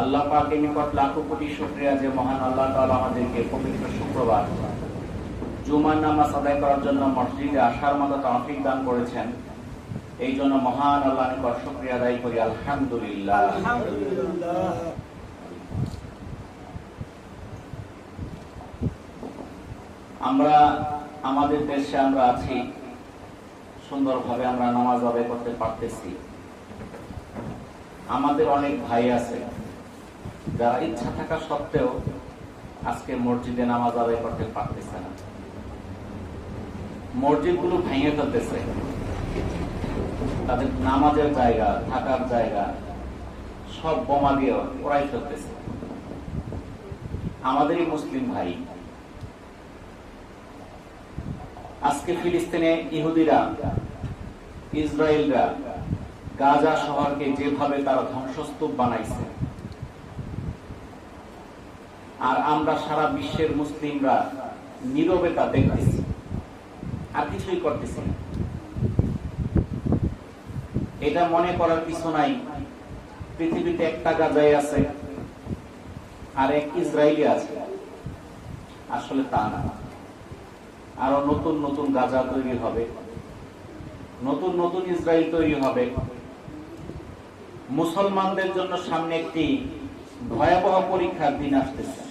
আল্লাহ পাকের নিকট লাখো কোটি যে মহান আল্লাহ আমাদেরকে পবিত্র শুক্রবার জুমার নামা আদায় করার জন্য মসজিদে আসার মতো তৌফিক দান করেছেন। এই জন্য মহান আল্লাহ নিকট শুক্রিয়া আদায় করি। আলহামদুলিল্লাহ। আমরা, আমাদের দেশে আমরা আছি, সুন্দরভাবে আমরা নামাজ আদায় করতে পারতেছি। আমাদের অনেক ভাই আছে, যারা ইচ্ছা থাকা সত্ত্বেও আজকে মসজিদে নামাজ আদায় করতে পারতেছে না। মসজিদগুলো ভেঙে ফেলতেছে। তাদের নামাজের জায়গা, থাকার জায়গা, সব বোমা দিয়ে ওরাই ফেলতেছে। আমাদেরই মুসলিম ভাই। আজকে ফিলিস্তিনে ইহুদিরা, ইসরায়েলরা গাজা শহরকে যেভাবে তারা ধ্বংসস্তূপ বানাইছে, আর আমরা সারা বিশ্বের মুসলিমরা নীরবে তা দেখতেছি, আর কিছুই করতেছি এটা মনে করার কিছু নাই, পৃথিবীতে একটা গাজাই আছে, আর এক ইসরায়েলি আছে, আসলে তা না। আরও নতুন নতুন গাজা তৈরি হবে। নতুন নতুন ইসরায়েল তৈরি হবে। মুসলমানদের জন্য সামনে একটি ভয়াবহ পরীক্ষার দিন আসতেছে।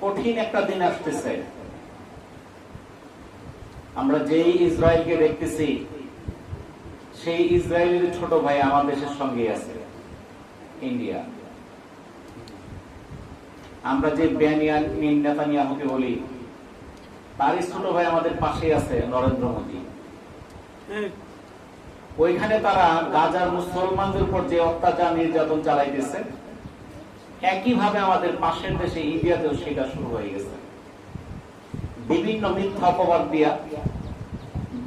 কঠিন একটা দিন আসতেছে। আমরা যেই ইসরায়েলকে দেখতেছি, সেই ইসরায়েলের ছোট ভাই আমার দেশের সঙ্গে আছে, ইন্ডিয়া। আমরা যে বেনিয়ামিন নেতানিয়াহুকে বলি তারই ছোট ভাই আমাদের পাশে আছে নরেন্দ্র মোদী। ওইখানে তারা গাজার মুসলমানদের উপর যে অত্যাচার নির্যাতন চালাইতেছে একইভাবে আমাদের পাশের দেশে ইন্ডিয়াতেও সেটা শুরু হয়ে গেছে। বিভিন্ন মিথ্যা অপবাদ দিয়া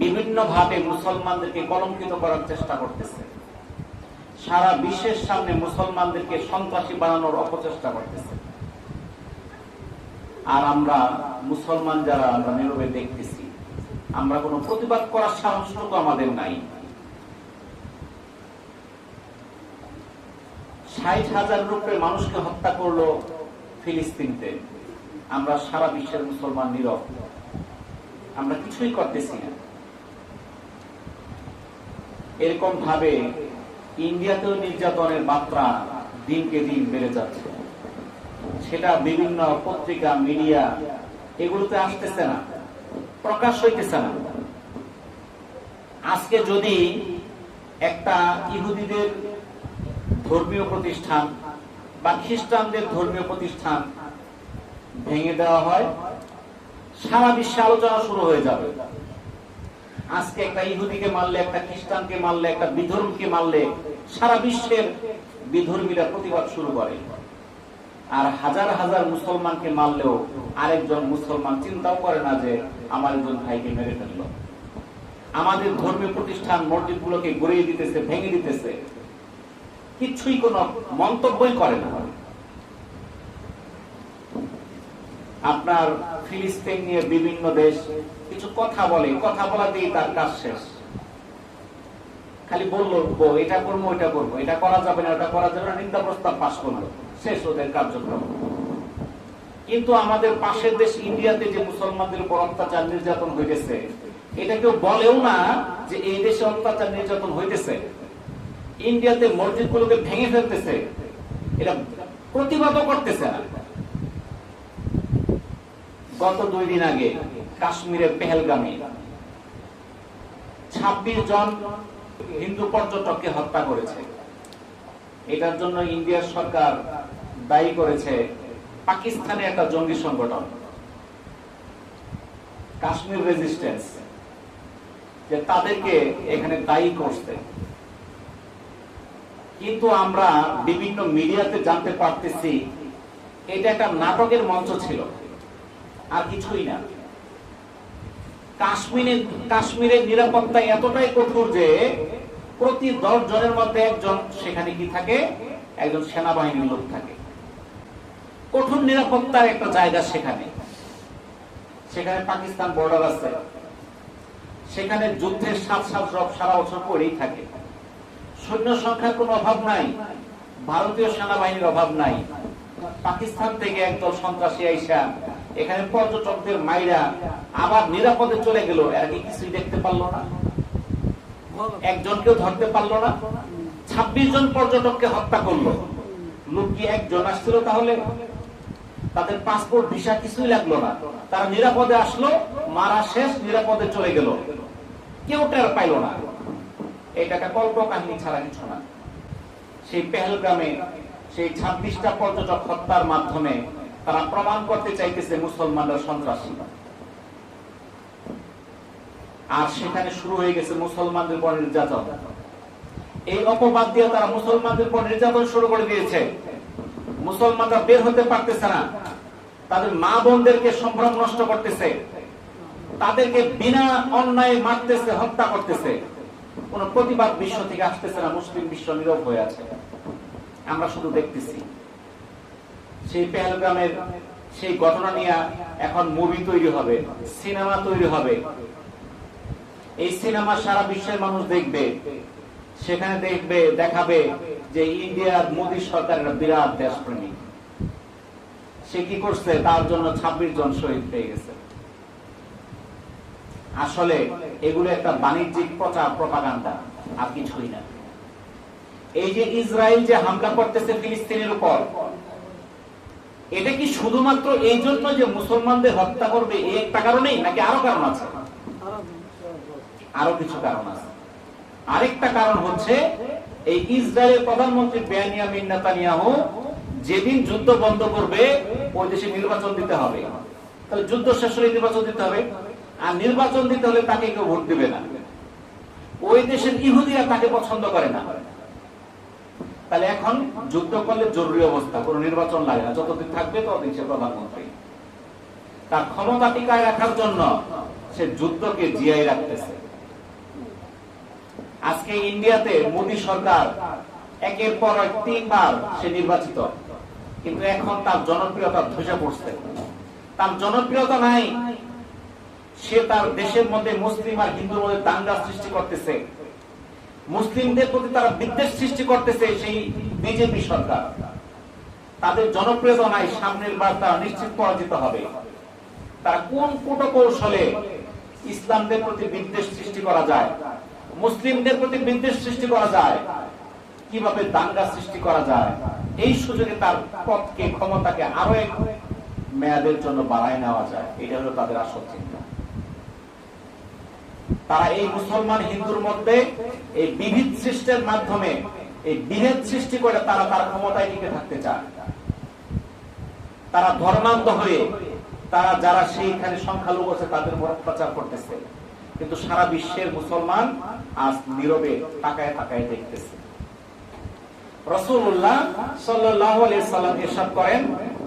বিভিন্ন ভাবে মুসলমানদেরকে কলঙ্কিত করার চেষ্টা করতেছে। সারা বিশ্বের সামনে মুসলমানদেরকে সন্ত্রাসী বানানোর অপচেষ্টা করতেছে। আর আমরা মুসলমান যারা, আমরা নীরবে দেখতেছি। আমরা কোনো প্রতিবাদ করার সাহসটুকু আমাদের নাই। ষাট হাজার রূপে মানুষকে হত্যা করল ফিলিস্তিনতে। আমরা সারা বিশ্বের মুসলমান নীরব। আমরা কিছুই করতেছি না। এরকম ভাবে ইন্ডিয়াতেও নির্যাতনের মাত্রা দিনকে দিন বেড়ে যাচ্ছে। সেটা বিভিন্ন পত্রিকা, মিডিয়া, এগুলোতে আসতেছে না, প্রকাশ হইতেছে না। আজকে যদি একটা ইহুদিদের ধর্মীয় প্রতিষ্ঠান বা খ্রিস্টানদের ধর্মীয় প্রতিষ্ঠান ভেঙে দেওয়া হয়, সারা বিশ্বে আলোচনা শুরু হয়ে যাবে। আজকে একটা ইহুদিকে মারলে, একটা খ্রিস্টানকে মারলে, একটা বিধর্মীকে মারলে সারা বিশ্বের বিধর্মীরা প্রতিবাদ শুরু করে। আর হাজার হাজার মুসলমানকে মারলেও আরেকজন মুসলমান চিন্তাও করে না যে আমার একজন ভাইকে মেরে ফেলল। আমাদের ধর্মীয় প্রতিষ্ঠান মসজিদ গুলোকে গড়িয়ে দিতেছে, ভেঙে দিতেছে। কিছুই কোনো মন্তব্যই করে না। আপনার ফিলিস্তিন নিয়ে বিভিন্ন দেশ কিছু কথা বলে, কথা বলা দিয়ে তার কাজ শেষ। খালি বলল এটা করব এটা করব, এটা করা যাবে না, ওটা করা যাবে না, নিন্দা প্রস্তাব পাশ করল শেষ ওদের কার্যক্রম। কিন্তু আমাদের পাশের দেশ ইন্ডিয়াতে যে মুসলমানদের উপর অত্যাচার নির্যাতন হইতেছে, এটা কেউ বলেও না যে এই দেশে অত্যাচার নির্যাতন হইতেছে। ইন্ডিয়াতে মসজিদ গুলোকে ভেঙে ফেলতেছে। এটা প্রতিবাদও করতেছে না। গত দুই দিন আগে কাশ্মীরের পেহেলগামে ছাব্বিশ জন হিন্দু পর্যটককে হত্যা করেছে। এটার জন্য ইন্ডিয়ার সরকার দায়ী করেছে পাকিস্তানের একটা জঙ্গি সংগঠন, কাশ্মীর রেজিস্ট্যান্স যে তাদেরকে এখানে দায়ী করতে কিন্তু আমরা বিভিন্ন মিডিয়াতে জানতে পারতেছি, এটা একটা নাটকের মঞ্চ ছিল, আর কিছুই না। কাশ্মীরে কাশ্মীরের নিরাপত্তা এতটাই কঠোর যে প্রতি দশ জনের মধ্যে একজন সেখানে কি থাকে, একজন সেনাবাহিনীর লোক থাকে। কঠোর নিরাপত্তার একটা জায়গা সেখানে। সেখানে পাকিস্তান বর্ডার আছে। সেখানে যুদ্ধের সাত সাত রব সারা বছর পরেই থাকে। সৈন্য সংখ্যার কোনো অভাব নাই। ভারতীয় সেনাবাহিনীর অভাব নাই। পাকিস্তান থেকে একদল সন্ত্রাসী আইসা এখানে পর্যটকদের মাইরা আবার নিরাপদে চলে গেল। এরা কি কিছুই দেখতে পারল না? একজনকেও ধরতে পারল না? ছাব্বিশ জন পর্যটককে হত্যা করল। লোক কি একজন আসছিল তাহলে? তাদের পাসপোর্ট ভিসা কিছুই লাগল না। তারা নিরাপদে আসলো, মারা শেষ, নিরাপদে চলে গেল। কেউ টের পাইল না। এটা একটা কল্প কাহিনী ছাড়া কিছু না। সেই পেহেলগ্রামে সেই ছাব্বিশটা পর্যটক হত্যার মাধ্যমে তারা প্রমাণ করতে চাইতেছে মুসলমানরা সন্ত্রাসী। আর সেখানে শুরু হয়ে গেছে মুসলমানদের উপর নির্যাতন। এই অপবাদ দিয়ে তারা মুসলমানদের উপর নির্যাতন শুরু করে দিয়েছে। মুসলমানরা বের হতে পারতেছে না। তাদের মা বোনদেরকে সম্ভ্রম নষ্ট করতেছে। তাদেরকে বিনা অন্যায় মারতেছে, হত্যা করতেছে। কোন প্রতিবাদ বিশ্ব থেকে আসতেছে না, মুসলিম বিশ্ব নীরব হয়ে আছে। আমরা শুধু দেখতেছি। সেই পেহেলগ্রামের সেই ঘটনা নিয়ে এখন মুভি তৈরি হবে সিনেমা তৈরি হবে। এই সিনেমা সারা বিশ্বের মানুষ দেখবে। সেখানে দেখবে, দেখাবে যে ইন্ডিয়ার মোদী সরকার একটা বিরাট দেশপ্রেমী। সে কি করছে? তার জন্য ২৬ জন শহীদ হয়ে গেছে। আসলে এগুলো একটা বাণিজ্যিক প্রচার, প্রপাগান্ডা, আর কিছুই না। এই যে ইসরায়েল যে হামলা করতেছে ফিলিস্তিনের উপর, এটা কি শুধুমাত্র এই জন্য যে মুসলমানদের হত্যা করবে, এই একটা কারণেই, নাকি আরও কারণ আছে? আরও কিছু কারণ আছে। আরেকটা কারণ হচ্ছে এই ইসরায়েলের প্রধানমন্ত্রী বেনিয়ামিন নেতানিয়াহু যেদিন যুদ্ধ বন্ধ করবে, ওই দেশে নির্বাচন দিতে হবে। তাহলে যুদ্ধ শেষ হলে নির্বাচন দিতে হবে। আর নির্বাচন দিতে হলে তাকে কেউ ভোট দিবে না। ওই দেশের ইহুদিরা তাকে পছন্দ করে না। তাহলে এখন যুদ্ধ করলে জরুরি অবস্থা, কোনো নির্বাচন লাগে না। যতদিন থাকবে ততদিন সে প্রধানমন্ত্রী। তার ক্ষমতা টিকায় রাখার জন্য সে যুদ্ধকে জিয়াই রাখতেছে। আজকে ইন্ডিয়াতে মোদী সরকার একের পর এক তিনবার সে নির্বাচিত। কিন্তু এখন তার জনপ্রিয়তা ধসে পড়ছে। তার জনপ্রিয়তা নাই, সে তার দেশের মধ্যে মুসলিম আর হিন্দুর মধ্যে দাঙ্গা সৃষ্টি করতেছে। মুসলিমদের প্রতি তারা বিদ্বেষ সৃষ্টি করতেছে সেই বিজেপি সরকার। তাদের জনপ্রিয়তা নাই, সামনের বার তারা নিশ্চিত পরাজিত হবে। তারা কোন কৌশলে ইসলামদের প্রতি বিদ্বেষ সৃষ্টি করা যায়? মুসলিমদের প্রতি বিদ্বেষ সৃষ্টি করা যায়, কীভাবে দাঙ্গা সৃষ্টি করা যায়, এই সুযোগে তার পথকে, ক্ষমতাকে আরও এক মেয়াদের জন্য বাড়ায় নেওয়া যায়। এটা হলো তাদের আসল চিন্তা। তারা এই মুসলমান হিন্দুর মধ্যে এই বিভেদ সৃষ্টির মাধ্যমে, এই বিভেদ সৃষ্টি করে তারা তার ক্ষমতায় টিকে থাকতে চায়। তারা ধর্মান্ত হয়ে, তারা যারা সেইখানে সংখ্যালঘু আছে, তাদের উপর অত্যাচার করতেছে। কিন্তু সারা বিশ্বের মুসলমান আজ নীরবে তাকায় তাকায় দেখতেছে। রসুল্লাহ সাল্লাম করেন,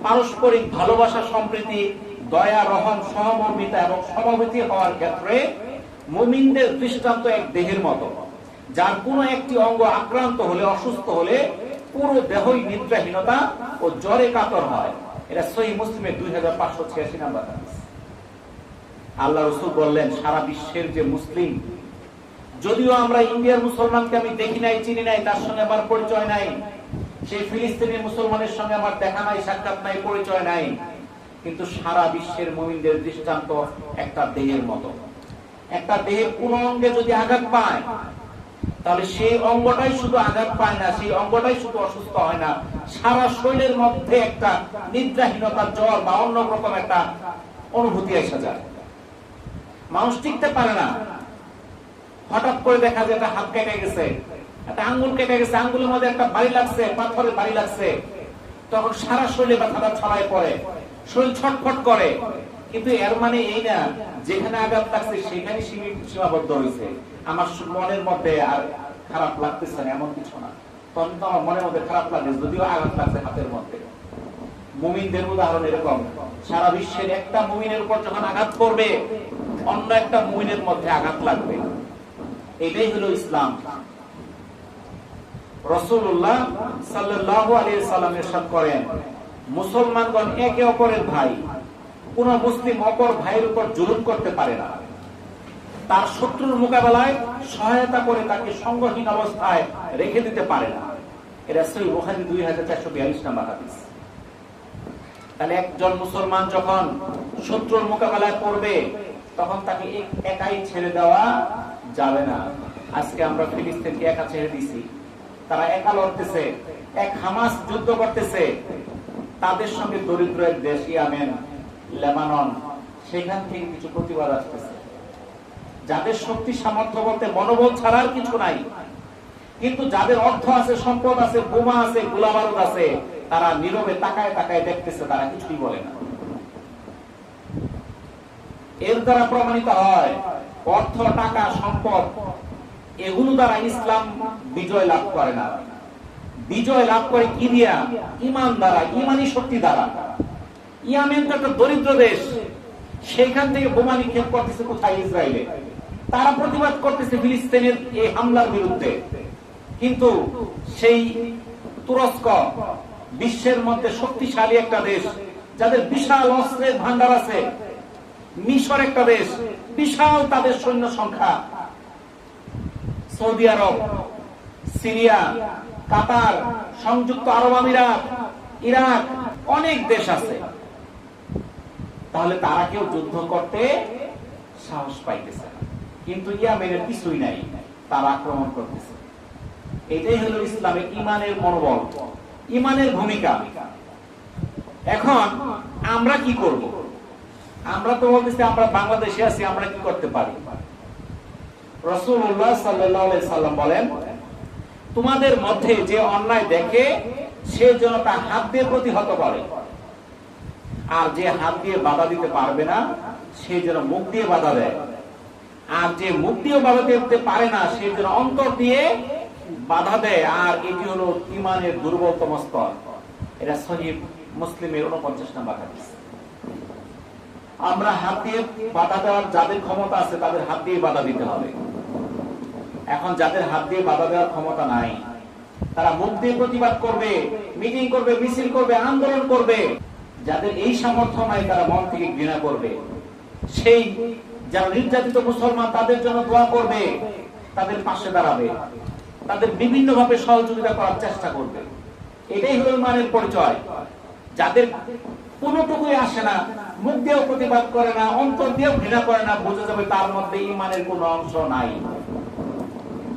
পারস্পরিক ভালোবাসা সম্প্রীতি, দয়া, রহম, সহমর্মিতা এবং হওয়ার ক্ষেত্রে মুমিনদের দৃষ্টান্ত এক দেহের মতো, যার কোনো একটি অঙ্গ আক্রান্ত হলে, অসুস্থ হলে পুরো দেহই নিদ্রাহীনতা ও জ্বরে কাতর হয়। এটা সহি মুসলিমের দুই হাজার পাঁচশো ছিয়াশি নাম্বার। আল্লাহ রসুল বললেন, সারা বিশ্বের যে মুসলিম, যদিও আমরা ইন্ডিয়ার মুসলমানকে আমি দেখি নাই, চিনি নাই, তার সঙ্গে আমার পরিচয় নাই, সেই ফিলিস্তিনি মুসলমানের সঙ্গে আমার দেখা নাই, সাক্ষাৎ নাই, পরিচয় নাই, কিন্তু সারা বিশ্বের মুমিনদের দৃষ্টান্ত একটা দেহের মতো। একটা দেহের কোন অঙ্গে যদি আঘাত পায়, তাহলে সেই অঙ্গটাই শুধু আঘাত পায় না, সেই অঙ্গটাই শুধু অসুস্থ হয় না, সারা শরীরের মধ্যে একটা নিদ্রাহীনতা জ্বর বা অন্য রকম একটা অনুভূতি এসে যায়। মানুষ টিকতে পারে না। হঠাৎ করে দেখা যায় হাত কেটে গেছে। একটা আঙ্গুল কেটে গেছে। আঙ্গুলের মধ্যে একটা বাড়ি লাগছে, পাথরের বাড়ি লাগছে। তখন সারা শরীরে ব্যথাটা ছড়ায় পড়ে। শরীর ছটফট করে। কিন্তু এর মানে এই না, যেখানে আঘাত লাগছে সেখানে সীমাবদ্ধ হয়েছে। আমার মনের মধ্যে আর খারাপ লাগতেছে না, এমন কিছু না। তখন আমার মনের মধ্যে খারাপ লাগে যদিও আঘাত লাগছে হাতের মধ্যে। মুমিনদের উদাহরণ এরকম। সারা বিশ্বের একটা মুমিনের উপর যখন আঘাত করবে অন্য একটা মুমিনের মধ্যে আঘাত লাগবে। এটাই হলো ইসলাম। রসুল্লাহ সাল্লাহ আলী সাল্লাম এরশাদ করেন, মুসলমানগণ একে অপরের ভাই, কোন মুসলিম অপর ভাইয়ের উপর জুলুম করতে পারে না। তার শত্রুর মোকাবেলায় সহায়তা করে তাকে সংগহীন অবস্থায় রেখে দিতে পারে না। এটা সই বুখারি দুই হাজার চারশো বিয়াল্লিশ নাম্বার হাদিস। তাহলে একজন মুসলমান যখন শত্রুর মোকাবেলায় পড়বে তখন তাকে একাই ছেড়ে দেওয়া যাবে না। আজকে আমরা ফিলিস্তিনকে একা ছেড়ে দিছি। তারা একা লড়তেছে, এক হামাস যুদ্ধ করতেছে। তাদের সঙ্গে দরিদ্র এক দেশ ইয়ামেন, লেবানন, সেখান থেকে কিছু প্রতিবাদ আসতেছে। যাদের শক্তি সামর্থ্য বলতে মনোবল ছাড়ার কিছু নাই। কিন্তু যাদের অর্থ আছে, সম্পদ আছে, বোমা আছে, গোলাবারুদ আছে, তারা নীরবে তাকায় তাকায় দেখতেছে, তারা কিছুই বলে না। এর দ্বারা প্রমাণিত হয়, অর্থ, টাকা, সম্পদ, এগুলো দ্বারা ইসলাম বিজয় লাভ করে না। বিজয় লাভ করে কি দিয়া? ইমান দ্বারা, ইমানি শক্তি দ্বারা। ইয়ামেন তো একটা দরিদ্র দেশ, সেখান থেকে বোমা নিক্ষেপ করতেছে কোথায়? ইসরায়েলে। তারা প্রতিবাদ করতেছে ফিলিস্তিনের এই হামলার বিরুদ্ধে। কিন্তু সেই তুরস্ক বিশ্বের মধ্যে শক্তিশালী একটা দেশ, যাদের বিশাল অস্ত্রের ভান্ডার আছে মিশর একটা দেশ, বিশাল তাদের সৈন্য সংখ্যা। সৌদি আরব, সিরিয়া, কাতার, সংযুক্ত আরব আমিরাত, ইরাক, অনেক দেশ আছে। তাহলে তারা কেউ যুদ্ধ করতে সাহস পাইতেছে না। কিন্তু ইয়ামেনের কিছুই নাই, তারা আক্রমণ করতেছে। এটাই হলো ইসলামের ইমানের মনোবল। ইমানের ভূমিকা। এখন আমরা কি করব? আমরা তো বলতেছি আমরা বাংলাদেশে আছি, আমরা কি করতে পারি? রসুল্লাহ সাল্লাম বলেন, তোমাদের মধ্যে যে অন্যায় দেখে, সে যেন হাত দিয়ে প্রতিহত করে। আর যে হাত দিয়ে বাধা দিতে পারবে না, সে যেন মুখ দিয়ে বাধা দেয়। আর যে মুখ দিয়েও বাধা দিতে পারে না, সে যেন অন্তর দিয়ে বাধা দেয়। আর এটি হলো ইমানের দুর্বলতম স্তর। এটা সহিব মুসলিমের উনপঞ্চাশ নাম্বার হাদিস। আমরা হাত দিয়ে বাধা দেওয়ার যাদের ক্ষমতা আছে তাদের হাত দিয়ে বাধা দিতে হবে। এখন যাদের হাত দিয়ে বাধা দেওয়ার ক্ষমতা নাই, তারা মুখ দিয়ে প্রতিবাদ করবে, মিটিং করবে, মিছিল করবে, আন্দোলন করবে। যাদের এই সামর্থ্য নাই, তারা মন থেকে ঘৃণা করবে। সেই যারা নির্যাতিত মুসলমান, তাদের জন্য দোয়া করবে, তাদের পাশে দাঁড়াবে, তাদের বিভিন্ন ভাবে সহযোগিতা করার চেষ্টা করবে। এটাই হল মানের পরিচয়। যাদের কোনটুকুই আসে না, মুখ দিয়েও প্রতিবাদ করে না, অন্তর দিয়েও ঘৃণা করে না, বোঝা যাবে তার মধ্যে ইমানের কোন অংশ নাই।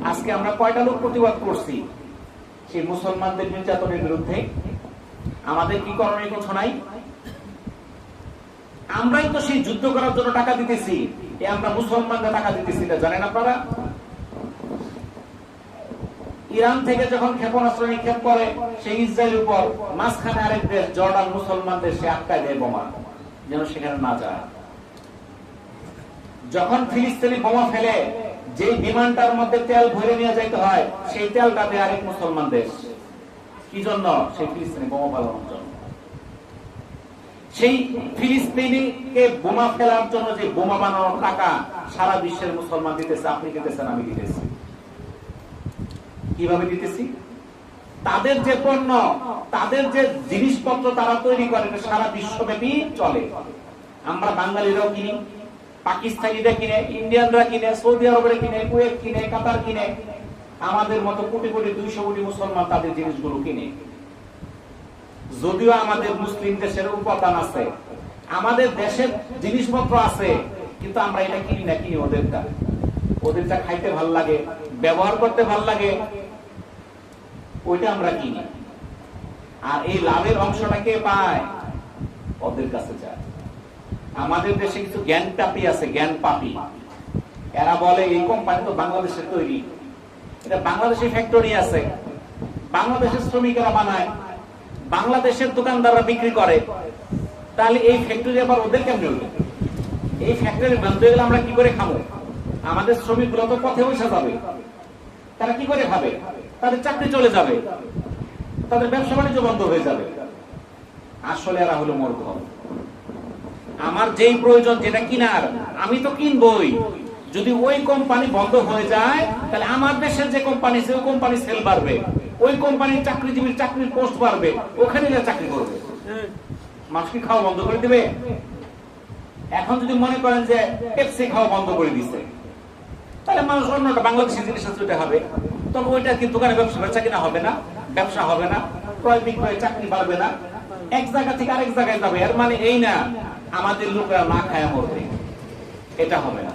আজকে আমরা কয়টা লোক প্রতিবাদ করছি? সেই মুসলমানদের নির্যাতনের বিরুদ্ধে। আমাদের কি করণীয় কিছু নাই? আমরাই তো সেই যুদ্ধ করার জন্য টাকা দিতেছি। আমরা মুসলমানরা টাকা দিতেছি না, জানেন আপনারা? ইরান থেকে যখন ক্ষেপণাস্ত্র নিক্ষেপ করে, সেই ইসরায়েল উপর মাঝখানে আরেক দেশ, জর্ডান মুসলমানদের সে আটকায় দেয় বোমা, যেন সেখানে না যায়। যখন ফিলিস্তিনি বোমা ফেলে যে বিমানটার মধ্যে তেল ভরে নিয়ে যাইতে হয়, সেই তেলটা দেয় আরেক মুসলমান দেশ। কি জন্য? সেই ফিলিস্তিনি বোমা পালানোর জন্য। সেই ফিলিস্তিনিকে বোমা ফেলার জন্য যে বোমা বানানোর টাকা সারা বিশ্বের মুসলমান দিতেছে, আপনি দিতেছেন, আমি দিতেছি। কীভাবে দিতেছি? তাদের যে পণ্য, তাদের যে জিনিসপত্র তারা তৈরি করে সারা বিশ্বব্যাপী চলে। আমরা বাঙালিরাও কিনি, পাকিস্তানিরা কিনে, ইন্ডিয়ানরা কিনে, সৌদি আরবের কিনে, কুয়েত কিনে, কাতার কিনে। আমাদের মতো কোটি কোটি, দুইশো কোটি মুসলমান তাদের জিনিসগুলো কিনে। যদিও আমাদের মুসলিম দেশের উপাদান আছে, আমাদের দেশের জিনিসপত্র আছে, কিন্তু আমরা এটা কিনি না, কিনি ওদেরটা। ওদেরটা খাইতে ভালো লাগে, ব্যবহার করতে ভালো লাগে ওইটা আমরা কিনি। আর এই লাভের অংশটা কে পায় ওদের কাছে যায়। আমাদের দেশে কিছু জ্ঞান পাপি আছে, জ্ঞান পাপি। এরা বলে, এই কোম্পানি তো বাংলাদেশের তৈরি। এটা বাংলাদেশে ফ্যাক্টরি আছে। বাংলাদেশের শ্রমিকেরা বানায়। বাংলাদেশের দোকানদাররা বিক্রি করে। তাহলে এই ফ্যাক্টরি আবার ওদের কেমনে হইল এই ফ্যাক্টরি বন্ধ হয়ে গেলে আমরা কি করে খাব? আমাদের শ্রমিকগুলো তো পথে বসে যাবে। তারা কি করে খাবে? তাদের চাকরি চলে যাবে। তাদের ব্যবসা বাণিজ্য বন্ধ হয়ে যাবে। আসলে এরা হলো মূর্খ। আমার যেই প্রয়োজন যেটা কিনার, আমি তো কিনবই। যদি ওই কোম্পানি বন্ধ হয়ে যায়, তাহলে আমার দেশের যে কোম্পানি সে কোম্পানি সেল বাড়বে। ওই কোম্পানির চাকরিজীবীর চাকরির পোস্ট বাড়বে। ওখানে যা চাকরি করবে। মানুষ কি খাওয়া বন্ধ করে দিবে? এখন যদি মনে করেন যে পেপসি খাওয়া বন্ধ করে দিছে, তাহলে মানুষ অন্যটা বাংলাদেশের জিনিস হবে। তবে ওইটা কিন্তু দোকানে ব্যবসা বেচা কিনা হবে না, ব্যবসা হবে না, ক্রয় বিক্রয় চাকরি বাড়বে না। এক জায়গা থেকে আরেক জায়গায় যাবে, এর মানে এই না, আমাদের লোকেরা না খায় মরবে। এটা হবে না।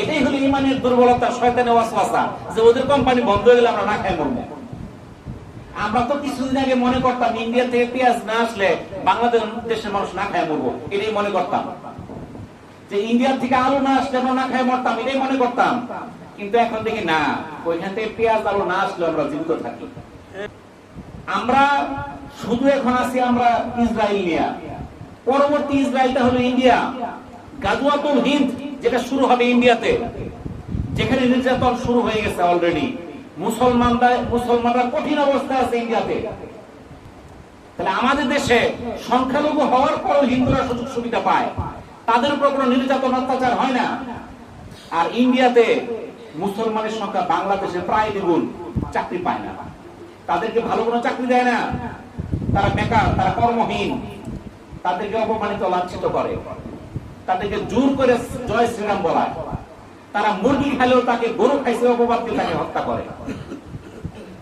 এটাই হলো ইমানের দুর্বলতা, শয়তানের ওয়াসওয়াসা, যে ওদের কোম্পানি বন্ধ হয়ে গেলে আমরা না খাই মরবো। আমরা তো কিছুদিন আগে মনে করতাম, ইন্ডিয়া থেকে পেঁয়াজ না আসলে বাংলাদেশ দেশের মানুষ না খায় মরবো, এটাই মনে করতাম। যে ইন্ডিয়া থেকে আলু না আসলে আমরা না খায় মরতাম, এটাই মনে করতাম। কিন্তু এখন দেখি না, ওইখান থেকে পেঁয়াজ আলু না আসলে আমরা জীবিত থাকি। আমরা শুধু এখন আছি আমরা ইসরায়েল নিয়ে। পরবর্তী ইসরায়েলটা হলো ইন্ডিয়া। গাজওয়াতুল হিন্দ, যেটা শুরু হবে ইন্ডিয়াতে, যেখানে নির্যাতন শুরু হয়ে গেছে অলরেডি মুসলমানরা মুসলমানরা কঠিন অবস্থায় আছে ইন্ডিয়াতে। তাহলে আমাদের দেশে সংখ্যালঘু হওয়ার পরও হিন্দুরা সুযোগ সুবিধা পায়। তাদের উপর কোনো নির্যাতন, অত্যাচার হয় না। আর ইন্ডিয়াতে মুসলমানের সংখ্যা বাংলাদেশে প্রায় দ্বিগুণ, চাকরি পায় না। তাদেরকে ভালো কোনো চাকরি দেয় না। তারা বেকার, তারা কর্মহীন। তাদেরকে অপমানিত, লাঞ্ছিত করে। তাদেরকে জোর করে জয় শ্রীরাম বলায় তারা মুরগি খাইলেও তাকে গরু খাইছে, অপবাদ দিয়ে তাকে হত্যা করে।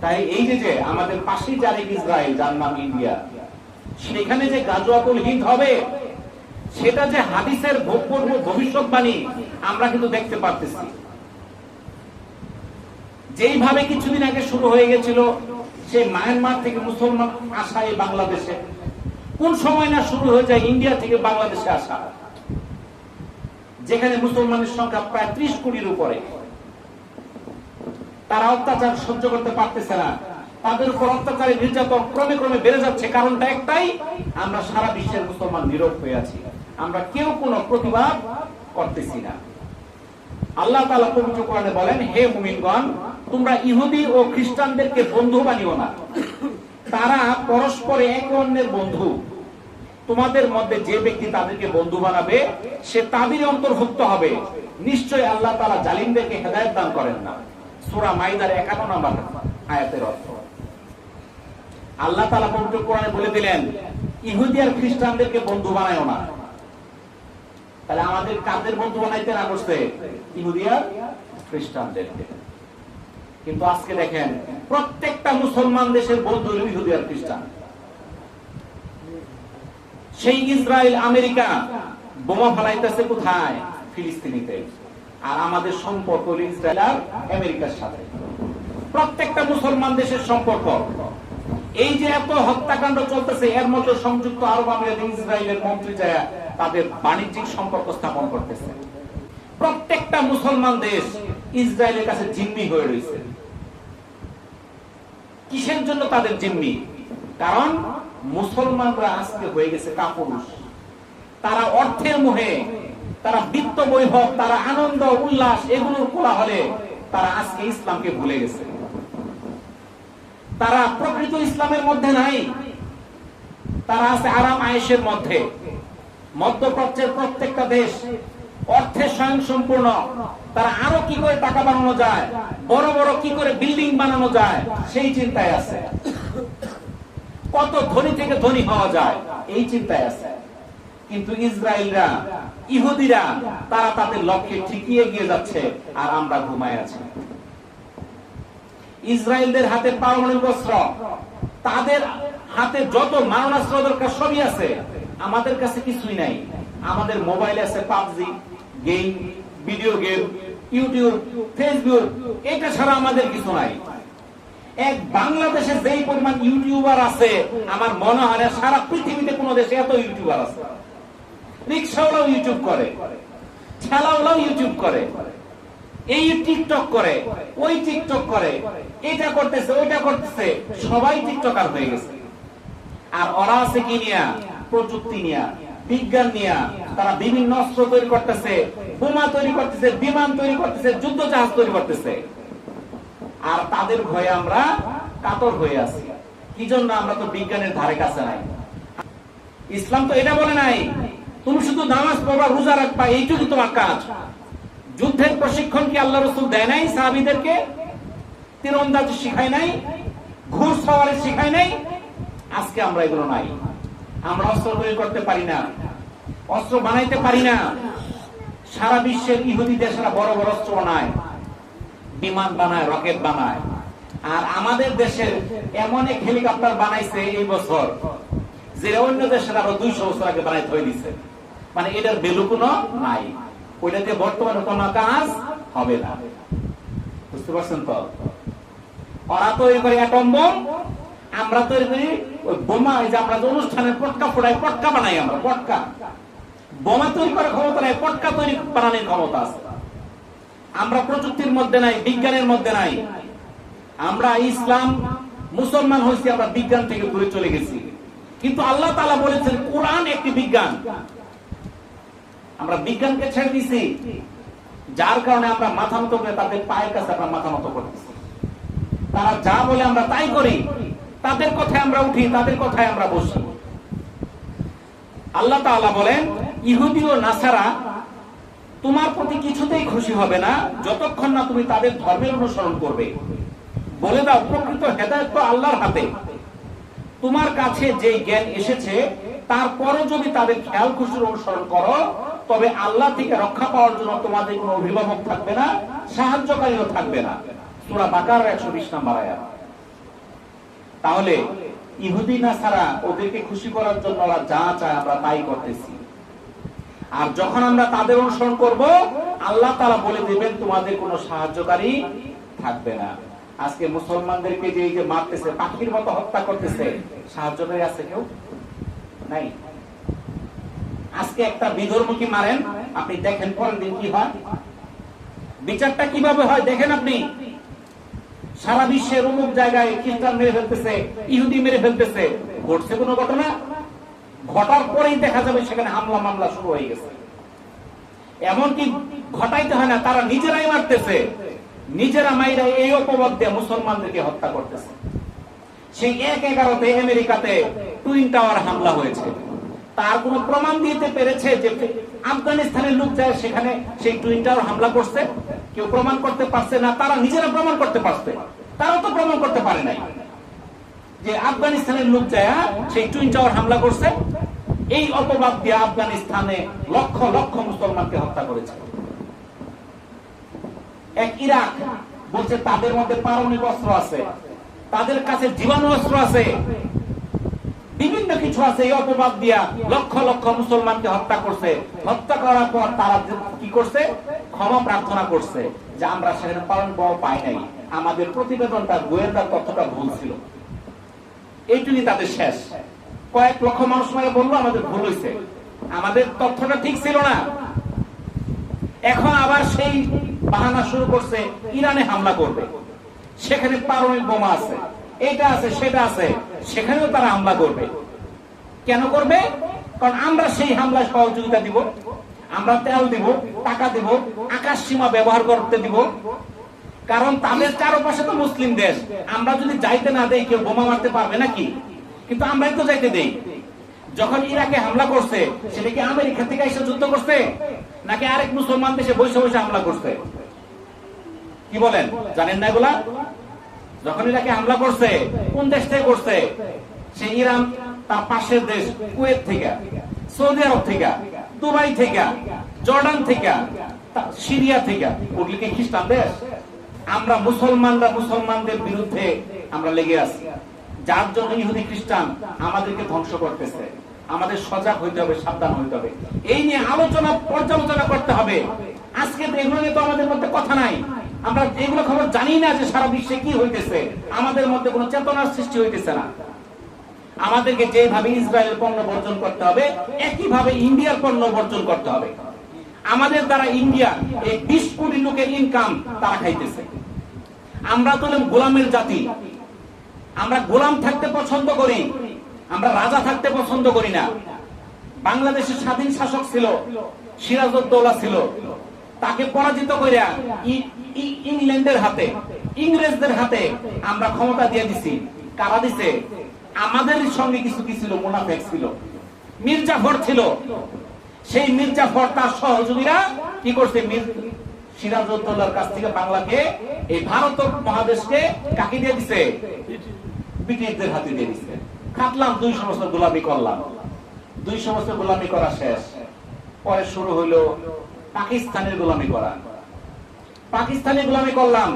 তাই এই যে যে আমাদের পাশেই যার ইসরায়েল, যার নাম ইন্ডিয়া, সেখানে যে গাজুয়াতুল হিন্দ হবে, সেটা যে হাদিসের ভোগপূর্ব ভবিষ্যৎবাণী, আমরা কিন্তু দেখতে পারতেছি। যেইভাবে কিছুদিন আগে শুরু হয়ে গেছিল সেই মায়ানমার থেকে মুসলমান আসা এই বাংলাদেশে। কোন সময় না শুরু হয়ে যায় ইন্ডিয়া থেকে বাংলাদেশে আসা। যেখানে মুসলমানের সংখ্যা প্রায় ত্রিশ কোটির উপরে। তারা অত্যাচার সহ্য করতে পারতেছে না। তাদের উপর অত্যাচারের নির্যাতন ক্রমে ক্রমে বেড়ে যাচ্ছে। কারণটা একটাই, আমরা সারা বিশ্বের মুসলমান নীরব হয়ে আছি। আমরা কেউ কোনো প্রতিবাদ করতেছি না। আল্লাহ তাআলা পবিত্র কোরআনে বলেন, হে মুমিনগণ, তোমরা ইহুদি ও খ্রিস্টানদেরকে বন্ধু বানিও না। তারা পরস্পরে একে অন্যের বন্ধু। তোমাদের মধ্যে যে ব্যক্তি তাদেরকে বন্ধু বানাবে, সে তাদের অন্তর্ভুক্ত হবে। নিশ্চয় আল্লাহ তালা জালিমদেরকে হেদায়েত দান করেন না। সূরা মাইদার 51 নম্বর আয়াতের অর্থ। আল্লাহ তালা পবিত্র কোরআনে বলে দিলেন, ইহুদি আর খ্রিস্টানদেরকে বন্ধু বানায়ও না। তাহলে আমাদের কাদের বন্ধু বানাইতে না করছে ইহুদিয়া খ্রিস্টানদেরকে। কিন্তু আজকে দেখেন, প্রত্যেকটা মুসলমান দেশের বন্ধু হলো ইহুদি খ্রিস্টান। সেই ইসরায়েল, আমেরিকা, বোমা ফেলাইতেছে কোথায়? ফিলিস্তিনিতে। আর আমাদের সম্পর্ক ইসরায়েল আর আমেরিকার সাথে। প্রত্যেকটা মুসলমান দেশের সম্পর্ক। এই যে এত হত্যাকাণ্ড চলতেছে, এর মধ্যে সংযুক্ত আরব আমিরাত, ইসরায়েলের মন্ত্রী যায় তাদের বাণিজ্যিক সম্পর্ক স্থাপন করতেছে। প্রত্যেকটা মুসলমান দেশ ইসরায়েলের কাছে জিম্মি হয়ে রয়েছে। কিসের জন্য তাদের জিম্মি? কারণ মুসলমানরা আজকে হয়ে গেছে কাপুরুষ। তারা অর্থের মোহে, তারা বিত্ত বৈভব, তারা আনন্দ, উল্লাস, এগুলোর কোলা হলে তারা আজকে ইসলামকে ভুলে গেছে। তারা প্রকৃত ইসলামের মধ্যে নাই। তারা আছে আরাম আয়েশের মধ্যে। মধ্যপ্রাচ্যের প্রত্যেকটা দেশ অর্থের স্বয়ং সম্পূর্ণ তারা আরও কি করে টাকা বানানো যায়, বড় বড় কি করে বিল্ডিং বানানো যায়, সেই চিন্তায় আছে। কত ধনী থেকে ধনী হওয়া যায়, এই চিন্তায় আছে। কিন্তু ইসরায়েলরা, ইহুদিরা, তারা তাদের লক্ষ্যে ঠিকিয়ে গিয়ে যাচ্ছে আর আমরা ঘুমায় আছি। ইসরায়েলদের হাতে পারমাণবিক অস্ত্র। তাদের হাতে যত মারণাস্ত্র দরকার সবই আছে। আমাদের কাছে কিছুই নাই। আমাদের মোবাইল আছে PUBG, game, video game, YouTube, Facebook, এটা ছাড়া আমাদের কিছু নাই। এক বাংলাদেশে যেই পরিমাণ ইউটিউবার আছে, আমার মনে হয় না সারা পৃথিবীতে কোন দেশে এত ইউটিউবার আছে। রিক্সাওয়ালাও ইউটিউব করে, ঠেলাওয়ালাও ইউটিউব করে। এই টিকটক করে, ওই টিকটক করে, এটা করতেছে, ওইটা করতেছে, সবাই টিকটকার হয়ে গেছে। আর ওরা আছে কি নিয়া? প্রযুক্তি নিয়া, বিজ্ঞান নিয়া, তারা বিভিন্ন অস্ত্র তৈরি করতেছে, বোমা তৈরি করতেছে, বিমান তৈরি করতেছে, যুদ্ধ জাহাজ তৈরি করতেছে। আর তাদের ভয়ে আমরা কাতর হয়ে আছি। কি জন্য আমরা তো বিজ্ঞানের ধারে কাছে নাই? ইসলাম তো এটা বলে নাই, তুমি শুধু নামাজ পড়বা, রোজা রাখবা, এইটুকু তোমার কাজ। যুদ্ধের প্রশিক্ষণ কি আল্লাহ রসুল দেয় নাই? সাহাবিদেরকে? তীরন্দাজ শিখায় নাই? ঘুষ সওয়ারি শিখায় নাই? আজকে আমরা এগুলো নাই। আমরা অস্ত্র তৈরি করতে পারি না। অস্ত্র বানাইতে পারি না। সারা বিশ্বের ইহুদি দেশেরা বড় বড় অস্ত্র বানায়। বিমান বানায়, রকেট বানায়। আর আমাদের দেশের এমন এক হেলিকপ্টার বানাইছে এই বছর যে অন্য দেশের আরও দুইশো বছর আগে বানাইতে হয়ে দিছে মানে এটার ভ্যালু নাই। ওইটাতে বর্তমানে কোনো কাজ হবে না। বুঝতে পারছেন তো? ওরা তৈরি করে অ্যাটম আমরা তৈরি করি ওই বোমা, এই যে আমরা যে অনুষ্ঠানের পটকা ফোড়াই পটকা বানাই আমরা, পটকা। বোমা তৈরি করার ক্ষমতা নাই, পটকা তৈরি বানানোর ক্ষমতা আছে। আমরা প্রযুক্তির মধ্যে নাই, বিজ্ঞানের মধ্যে নাই। আমরা ইসলাম, মুসলমান হয়েছি, আমরা বিজ্ঞান থেকে দূরে চলে গেছি। কিন্তু আল্লাহ তালা বলেছেন, কোরআন একটি বিজ্ঞান। আমরা বিজ্ঞানকে ছেড়ে দিছি। যার কারণে আমরা মাথা মতো করে তাদের পায়ের কাছে আমরা মাথা মতো করতেছি তারা যা বলে আমরা তাই করি। তাদের কথায় আমরা উঠি তাদের কথায় আমরা বসি। আল্লাহ তাআলা বলেন ইহুদি ও নাসারা তোমার প্রতি কিছুতেই খুশি হবে না যতক্ষণ না তুমি তাদের ধর্মের অনুসরণ করবে। বলে দাও প্রকৃত হেদায়ত তো আল্লাহর হাতে। তোমার কাছে যে জ্ঞান এসেছে তারপরও যদি তাদের খেয়াল খুশির অনুসরণ করো তবে আল্লাহ থেকে রক্ষা পাওয়ার জন্য তোমাদের কোনো অভিভাবক থাকবে না, সাহায্যকারীও থাকবে না। সুরা বাকার একশো বিশ নাম্বার আয়াত। তাহলে ইহুদি না ছাড়া ওদেরকে খুশি করার জন্য ওরা যা চায় আমরা তাই করতেছি। আর যখন আমরা তাদের অনুসরণ করব, আল্লাহ তারা বলে দেবেন, তোমাদের কোনো সাহায্যকারী থাকবে না। আজকে মুসলমানদেরকে যে এই যে মারতেছে, পাখির মতো হত্যা করতেছে, সাহায্যকারী আছে কেউ? নাই? আজকে একটা বিধর্মকে মারেন, আপনি দেখেন পরের দিন কি হয়। বিচারটা কীভাবে হয় দেখেন আপনি। সারা বিশ্বের অমুক জায়গায় খ্রিস্টান মেরে ফেলতেছে, ইহুদি মেরে ফেলতেছে, ঘটছে কোনো ঘটনা? ঘটার পরেই দেখা যাবে সেখানে হামলা মামলা শুরু হয়ে গেছে। এমনকি ঘটাইতে হয় না, তারা নিজেরাই মারতেছে। নিজেরা মাইরা এই অপবাদ দিয়ে মুসলমানদেরকে হত্যা করতেছে। সেই এক এগারোতে আমেরিকাতে টুইন টাওয়ার হামলা হয়েছে। তার কোনো প্রমাণ দিতে পেরেছে যে আফগানিস্তানের লোক যায় সেখানে, সেই টুইন টাওয়ার হামলা করছে। কেউ প্রমাণ করতে পারছে না, তারা নিজেরা প্রমাণ করতে পারছে। তারা তো প্রমাণ করতে পারে নাই। যে আফগানিস্তানের লোক যায় সেই টুইন টাওয়ার হামলা করছে। এই অপবাদ দিয়ে আফগানিস্তানে লক্ষ লক্ষ মুসলমানকে হত্যা করেছে। এক ইরাক বলছে, তাদের মধ্যে পারমাণবিক অস্ত্র আছে। তাদের কাছে জীবাণু অস্ত্র আছে। বিভিন্ন কিছু আছে, এই অপবাদ দিয়া লক্ষ লক্ষ মুসলমানকে হত্যা করছে। হত্যা করার পর তারা কি করছে? ক্ষমা প্রার্থনা করছে যে আমরা সেখানে পালন পাই নাই। আমাদের প্রতিবেদনটা গোয়েন্দা তথ্যটা ভুল ছিল। এইটুকুই তাদের শেষ। কয়েক লক্ষ মানুষ মানে বলল, আমাদের ভুল হয়েছে আমাদের তথ্যটা ঠিক ছিল না। এখন আবার সেই বাহানা শুরু করছে, ইরানে হামলা করবে। সেখানে পারমাণবিক বোমা আছে। এটা আছে, সেটা আছে। সেখানেও তারা হামলা করবে। কেন করবে? কারণ আমরা সেই হামলায় সহযোগিতা দিব, আমরা তেল দিব, টাকা দিব, আকাশ সীমা ব্যবহার করতে দিব। কারণ তাদের চারপাশে তো মুসলিম দেশ। আমরা যদি যাইতে না দেই, কেউ বোমা মারতে পারবে নাকি? কিন্তু আমরাই তো যাইতে দেই। যখন ইরাকে হামলা করছে, সেটা কি আমেরিকা থেকে এসে যুদ্ধ করছে? নাকি আরেক মুসলমান দেশে বসে বসে হামলা করছে? কি বলেন? জানেন না এগুলা? যখন ইরাকে হামলা করছে, কোন দেশ থেকে করছে? সে ইরান, তার পাশের দেশ কুয়েত থেকে, সৌদি আরব থেকে, দুবাই থেকে, জর্ডান থেকে সিরিয়া থেকে। ওগুলি কি খ্রিস্টান দেশ? আমরা মুসলমানরা মুসলমানদের বিরুদ্ধে আমরা লেগে আছি। যার জন্য ইহুদি খ্রিস্টান আমাদেরকে ধ্বংস করতেছে। আমাদের সজাগ হইতে হবে, সাবধান হইতে হবে। এই নিয়ে আলোচনা, পর্যালোচনা করতে হবে। আজকে এগুলো নিয়ে তো আমাদের মধ্যে কথা নাই। আমরা এগুলো খবর জানি না যে সারা বিশ্বে কি হইতেছে। আমাদের মধ্যে কোনো চেতনার সৃষ্টি হইতেছে না। আমাদেরকে যেভাবে ইসরায়েল পণ্য বর্জন করতে হবে, একইভাবে ইন্ডিয়ার পণ্য বর্জন করতে হবে। আমাদের দ্বারা ইন্ডিয়া এই বিশ কোটি লোকের ইনকাম তারা খাইতেছে। আমরা তো গোলামের জাতি। আমরা গোলাম থাকতে পছন্দ করি, আমরা রাজা থাকতে পছন্দ করি না। বাংলাদেশের স্বাধীন শাসক ছিল, সিরাজউদ্দৌলা ছিল। তাকে পরাজিত করিয়া ইংল্যান্ডের হাতে, ইংরেজদের হাতে আমরা ক্ষমতা দিয়ে দিছি। কারা দিছে? আমাদের সঙ্গে কিছু কি ছিল? মুনাফেক ছিল। মির্জাফর ছিল। সেই মির্জাফর তার সহযোগীরা কি করছে? সিরাজউদ্দৌলার কাছ থেকে বাংলাকে, এই ভারত মহাদেশকে কাকে দিয়ে দিছে? ব্রিটিশদের হাতে দিয়ে দিছে। খাটলাম, দুইশো বছর গোলামি করলাম। দুই সমস্ত গোলামি করা শেষ। পরে শুরু হইল পাকিস্তানের গোলামি করা। পাকিস্তানি গোলামি করলাম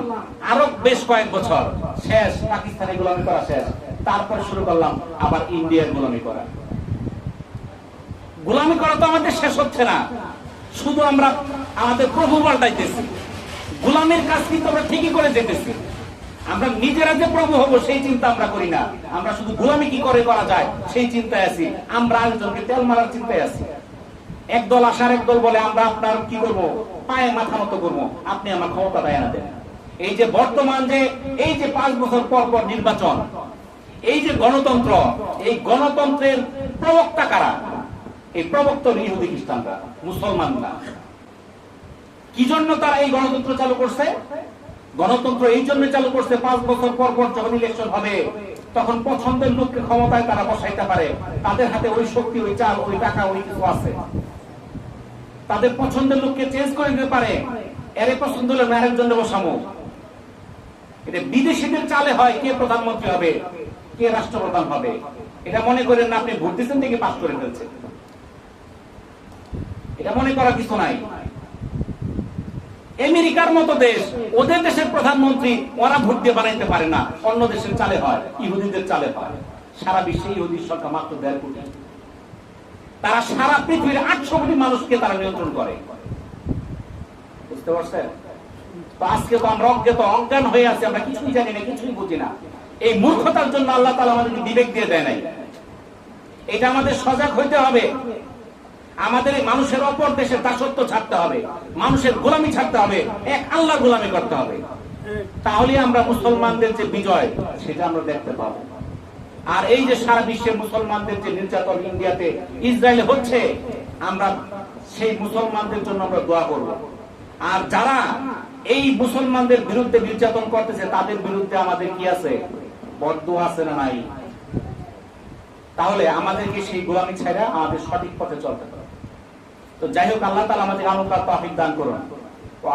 আরও বেশ কয়েক বছর। শেষ পাকিস্তানি গোলামি করা শেষ। তারপরে শুরু করলাম আবার ইন্ডিয়ার গোলামি করা। গোলামি করা তো আমাদের শেষ হচ্ছে না। শুধু আমরা, আমাদের প্রভু পাল্টাইতেছি। গোলামের কাজ কিন্তু আমরা ঠিকই করে যেতেছি। আমরা নিজেরা যে প্রভু হব, সেই চিন্তা আমরা করি না। আমরা শুধু গোলামি কি করে করা যায়, সেই চিন্তায় আছি। আমরা আরেকজনকে তেল মারার চিন্তায় আছি। একদল আসার একদল বলে, আমরা আপনার কি করব? পায়ে মাথা মতো করব আপনি আমার ক্ষমতা দেয় না দেন। এই যে বর্তমান যে, এই যে পাঁচ বছর পর পর নির্বাচন, এই যে গণতন্ত্র, এই গণতন্ত্রের প্রবক্তা কারা? এই প্রবক্তর ইহুদি খ্রিস্টানরা, মুসলমানরা। কি জন্য তারা এই গণতন্ত্র চালু করছে? গণতন্ত্র এই জন্য চালু করছে, পাঁচ বছর পর পর যখন ইলেকশন হবে, তখন পছন্দের লোককে ক্ষমতায় তারা বসাইতে পারে। তাদের হাতে ওই শক্তি, ওই চাল, ওই টাকা, ওই কিছু আছে। তাদের পছন্দের লোককে চেঞ্জ করে দিতে পারে। এর পছন্দ হলে মেয়ের জন্য বসামো এটা বিদেশিদের চালে হয় কে প্রধানমন্ত্রী হবে কে রাষ্ট্রপ্রধান হবে। এটা মনে করেন না আপনি ভোট দিচ্ছেন থেকে পাস করে ফেলছেন এটা মনে করার কিছু নাই। আমেরিকার মতো দেশ ওদের দেশের প্রধানমন্ত্রী ওরা ভোট দিয়ে বানাইতে পারে না। অন্য দেশের চালে হয় ইহুদিদের চালে হয়। সারা বিশ্বে ইহুদির সংখ্যা মাত্র দেড় কোটি। তারা সারা পৃথিবীর আটশো কোটি মানুষকে তারা নিয়ন্ত্রণ করে। বুঝতে পারছেন? তো আজকে তো আমরা অজ্ঞাত, অজ্ঞান হয়ে আমরা কিছুই জানি না, কিছুই বুঝি না। এই মূর্খতার জন্য আল্লাহ তালা বিবেক দিয়ে দেয় নাই? এটা আমাদের সজাগ হইতে হবে। আমাদের এই মানুষের অপর দেশের দাসত্ব ছাড়তে হবে। মানুষের গোলামি ছাড়তে হবে। এক আল্লাহ গোলামি করতে হবে। তাহলে আমরা মুসলমানদের যে বিজয়, সেটা আমরা দেখতে পাবো। আর এই যে সারা বিশ্বের মুসলমানদের যে নির্যাতন ইন্ডিয়াতে ইসরায়েলে হচ্ছে, আমরা সেই মুসলমানদের জন্য আমরা দোয়া করব। আর যারা এই মুসলমানদের বিরুদ্ধে নির্যাতন করতেছে, তাদের বিরুদ্ধে আমাদের কি আছে? বদ্ধ আছে না নাই? তাহলে আমাদেরকে সেই গোলামি ছাড়া আমাদের সঠিক পথে চলতে হবে। তো যাই হোক, আল্লাহ তালা আমাদের আমকার তৌফিক দান করুন।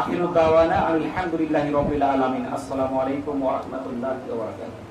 আখিরুদ্দাওয়ানা আলহামদুলিল্লাহি রাব্বিল আলামিন। আসসালামু আলাইকুম ওয়া রাহমাতুল্লাহি ওয়া বারাকাতুহু।